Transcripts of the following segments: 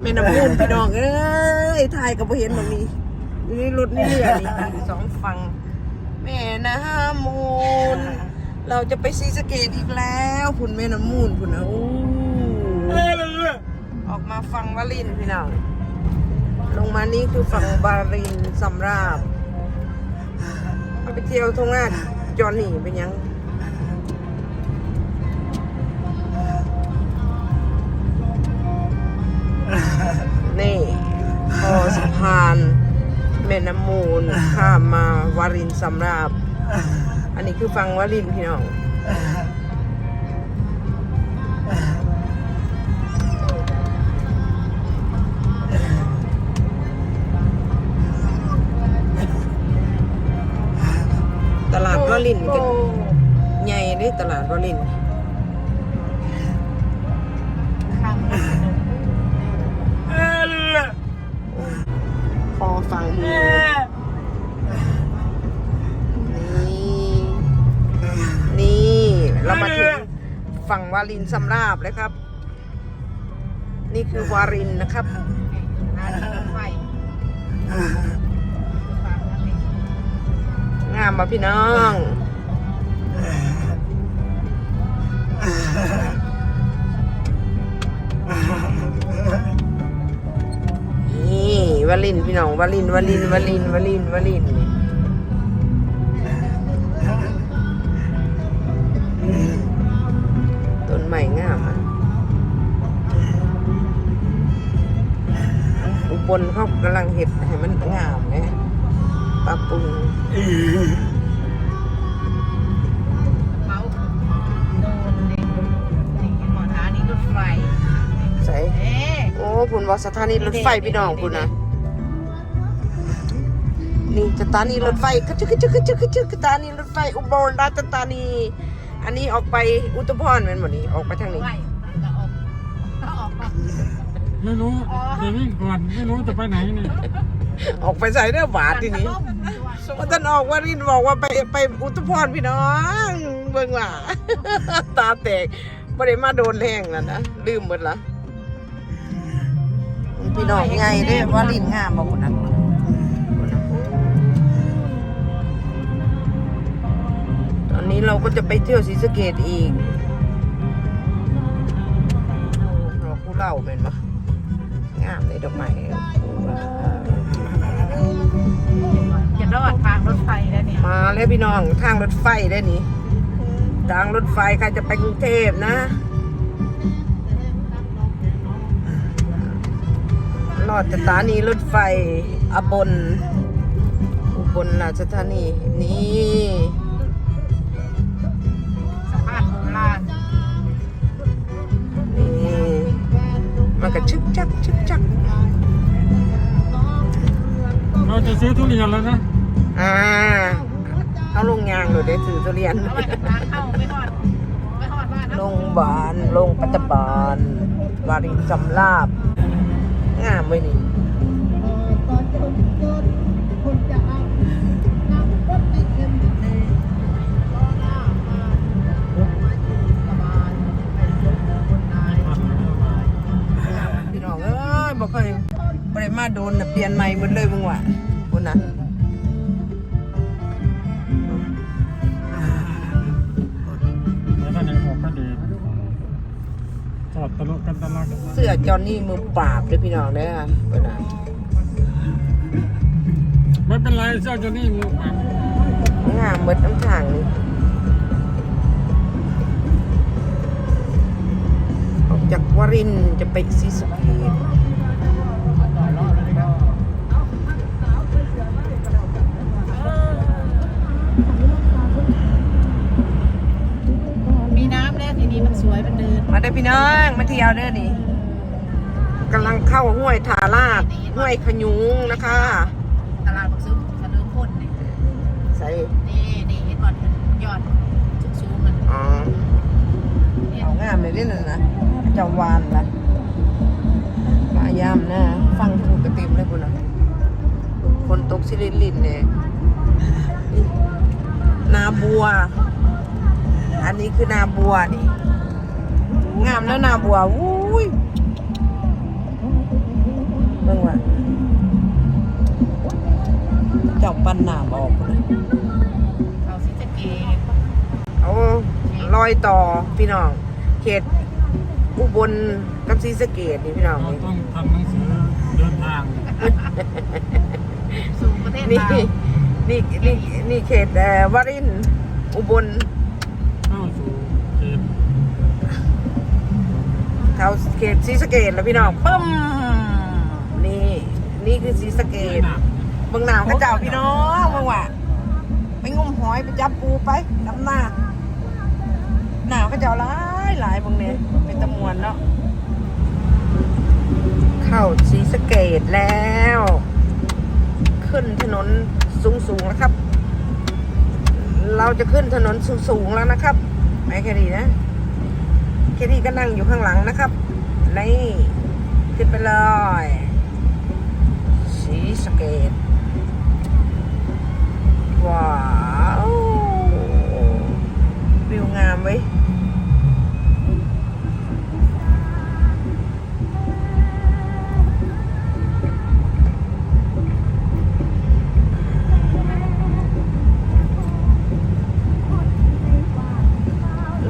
แม่น้ำมูลพี่น้องเอ้ยถ่ายกับบ่เห็นตรงนี้นี่รถนี่เรือนี่อยู่สองฝั่งแม่น้ำมูล เราจะไปซีสะเกตอีกแล้วพุ่นแม่น้ำมูลพุ่นนะอู้ออกมาฝั่งวาลินพี่น้องลงมานี่คือฝั่งบารินสำราบเอาไปเที่ยวทุ่งนาจอนนี่เป็นยัง สะพานแม่น้ำมูลข้ามมาวารินสำราบ อันนี้คือฟังวารินพี่น้องตลาดวารินนี่ก็ใหญ่ด้ตลาดวาริน พอฟังดูนี่นี่เรามาถึงฝั่งวารินสำราบเลยครับ นี่คือวารินนะครับงามมาพี่น้อง วาลินพี่น้องวาลินวาลินวาลินวาลินวาลินต้นใหม่งามอะอุบลเขากำลังเห็ดให้มันงามไหมปรับปรุงเมาโดนเลยหมอท้านี่รถไฟใส่เอ๊ะโอ้คุณว่าสถานีรถไฟพี่น้องคุณนะ นี่สถานีรถไฟกระจึกกระจึกกระจึกกระจึกสถานีรถไฟอุบลราชธานี อันนี้ออกไปอุตภพรเป็นหมดนี้ออกไปทางนี้ไฟก็ออกก็ออกมาไม่รู้เดี๋ยววิ่งก่อนไม่รู้จะไปไหนนี่ออกไปใส่เนื้อบาททีนี้ว่าท่านออกว่ารินบอกว่าไปไปอุตภพรพี่น้องเบิ่งว่าตาแตกไม่ได้มาโดนแรงแล้วนะลืมหมดละพี่น้องไงเด้ว่ารินงามบ่คนนั้น นนี้เราก็จะไปเที่ยวศรีสะเกดอีกเราผู้เล่าเป็นปะงามเลยดอกไม้จะรอดทางรถไฟแล้เนี่ยมาแล้วพี่น้องทางรถไฟได้นี่ทางรถไฟใครจะไปกรุงเทพนะรอดสถานีรถไฟอบนอุบลราชธานีนี่ มันก็ชึกจักชึกจักเราจะซื้อทุเรียนแล้วนะ อ่าเอาลงยางหนูได้ถือทุเรียนเอาไปจากทางเข้าไม่หอดไม่หอดบ้านลนะงบานลงปัจจุบานวารินจำลาบงามไว้นี่ เคยบริมาโดนน่ะเปลี่ยนใหม่หมดเลยมึงว่ะคนน่ะแล้วก็ในหกก็ดีจอดตลกกันตลอดเสื้อจอนนี่มือปราบเลยพี่น้องเด้อคนน่ะไม่เป็นไรเจ้าเจนี่มีความงามเบิดน้ำทางนี่ออกจากวารินจะไปซีสะเกต มีน้ำแล้วทีนี้มันสวยมันเดินมาได้อพี่น้องมาเที่ยวเด้อนี่กำลังเข้าห้วยทาราดห้วยขยุงนะคะ ตลาดบักซึมกระเดิมพ่นนี่ใส่นี่นี่เห็นบอลยอดสูงๆมันอ๋อเอางามเลยนี่นะนะเจ้าวานละมายามนะ ฟังถูกกระติมเลยคุณนะคนตกสิลินลินเนี่ย นาบัว อันนี้คือนาบัวนี่ งามแล้วนาบัววุ้ยเบิ่งว่าเจ้าปันหนามออกเลยเขาซิจเกเอาลอยต่อพี่น้อง เขตอุบลกับซีสเกตนี่พี่น้องต้องทำหนังสือเดินทาง สู่ประเทศลาว นี่นี่นี่เขตเอ่อวารินทร์อุบลเข้าสู่เขตเขาเขตศรีสะเกดแล้วพี่น้องปึ้มนี่นี่คือศรีสะเกดหนักเมืองหนาวเขาเจ้าพี่น้องเมืองว่ะไปงมหอยไปจับปูไปดำหน้าหนาวเขาเจ้าหลายหลายเมืองเนี่ยเป็นตะมวนเนาะเข้าศรีสะเกดแล้ว ขึ้นถนน สูงสูงๆแล้วครับ เราจะขึ้นถนนสูงสูงๆแล้วนะครับไม่แคดีนะแคดีก็นั่งอยู่ข้างหลังนะครับ นี่ขึ้นไปเลย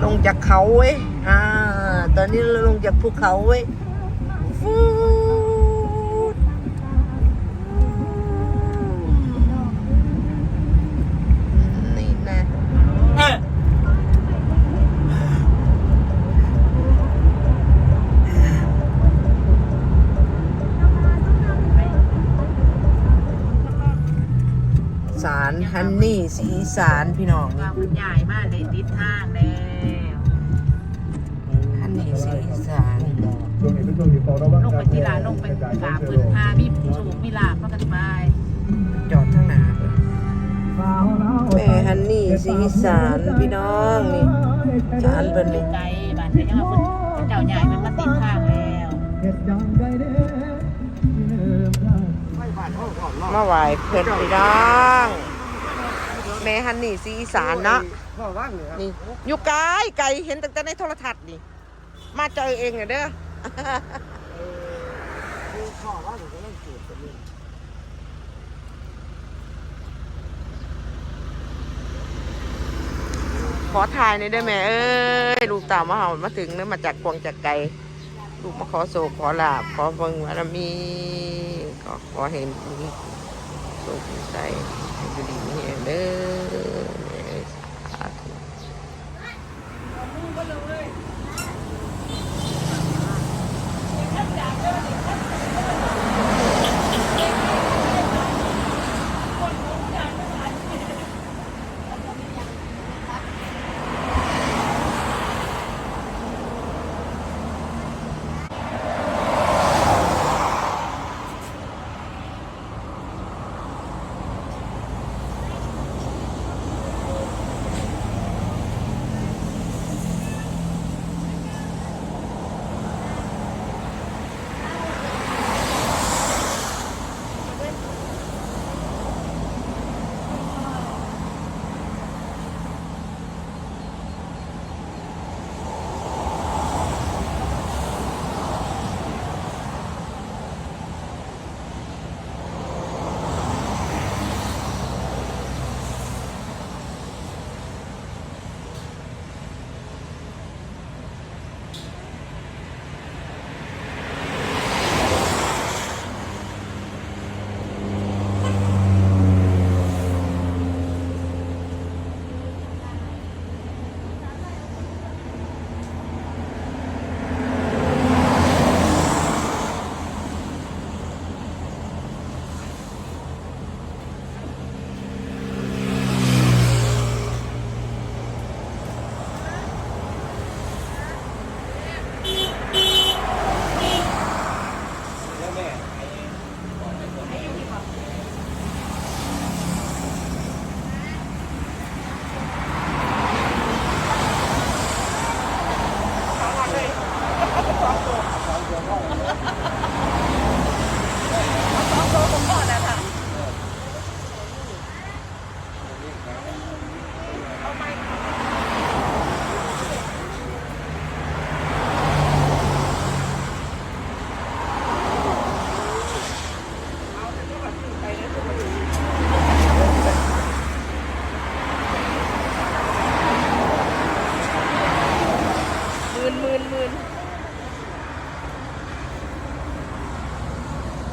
ลงจากเขาเว้ยอ่า ตอนนี้เราลงจากภูเขาเว้ย ฮันนี่สีอีสานพี่น้องวางมันใหญ่มากเลยติดทางแล้วฮันนี่สีอีสานลงไปที่ลานลงไปกราบพื้นทามีสูงมีลาบก็กันไปจอดข้างหน้าเลยแม่ฮันนี่สีอีสานพี่น้องนี่สารเพิ่นนี่ไกลบ้านแต่ยังว่าคนเจ้าใหญ่มันมาติดทางแล้วมาไหวเพิ่นพี่น้อง แม่ฮันนี่สีอีสานเนาะนี่อยู่ไกลไกลเห็นตั้งแต่ในโทรทัศน์นี่ มาเจอเองเนี่ยเด้อขอถ่ายหน่อยได้ไหมเอ้ยลูกเต่ามาเห่ามาถึงแล้วมาจากกวางจากไกลลูกมาขอโศกขอลาบขอเบิ่งวารมีก็ขอเห็นมีโศกมีใจให้ อยู่ดีมีแรงเด้อ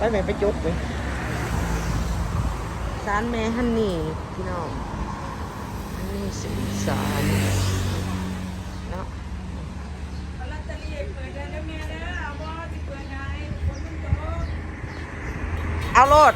ไปไหนไปจบเลยสารแม่ฮันนี่พี่น้องฮันนี่สีสารเนาะลอตเตอรี่เปิดได้แล้วแม่เด้อเอาบ่สิเปิดได้คนมันโตเอาโลด